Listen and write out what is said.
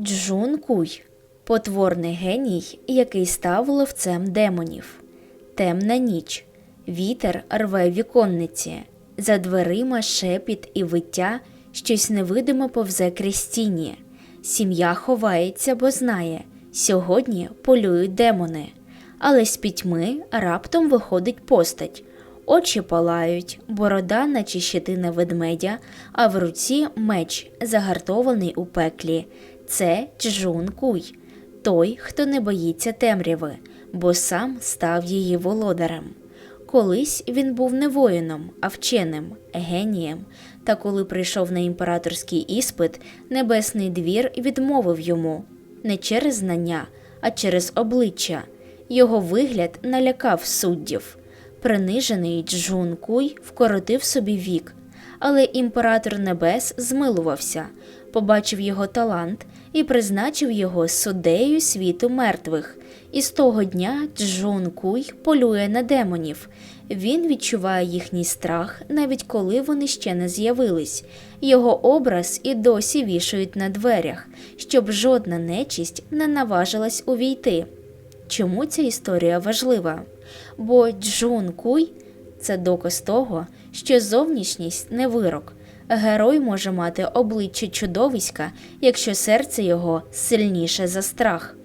Джун Куй потворний геній, який став ловцем демонів. Темна ніч. Вітер рве віконниці. За дверима шепіт і виття, щось невидимо повзе крізь. Сім'я ховається, бо знає, сьогодні полюють демони. Але з пітьми раптом виходить постать. Очі палають, борода, наче щетина ведмедя, а в руці меч, загартований у пеклі. Це Чжун Куй, той, хто не боїться темряви, бо сам став її володарем. Колись він був не воїном, а вченим, генієм. Та коли прийшов на імператорський іспит, небесний двір відмовив йому не через знання, а через обличчя. Його вигляд налякав суддів. Принижений Джун Куй вкоротив собі вік, але імператор небес змилувався, побачив його талант і призначив його суддею світу мертвих. І з того дня Джун Куй полює на демонів. Він відчуває їхній страх, навіть коли вони ще не з'явились. Його образ і досі вішають на дверях, щоб жодна нечисть не наважилась увійти. Чому ця історія важлива? Бо Джун Куй це доказ того, що зовнішність не вирок. Герой може мати обличчя чудовиська, якщо серце його сильніше за страх.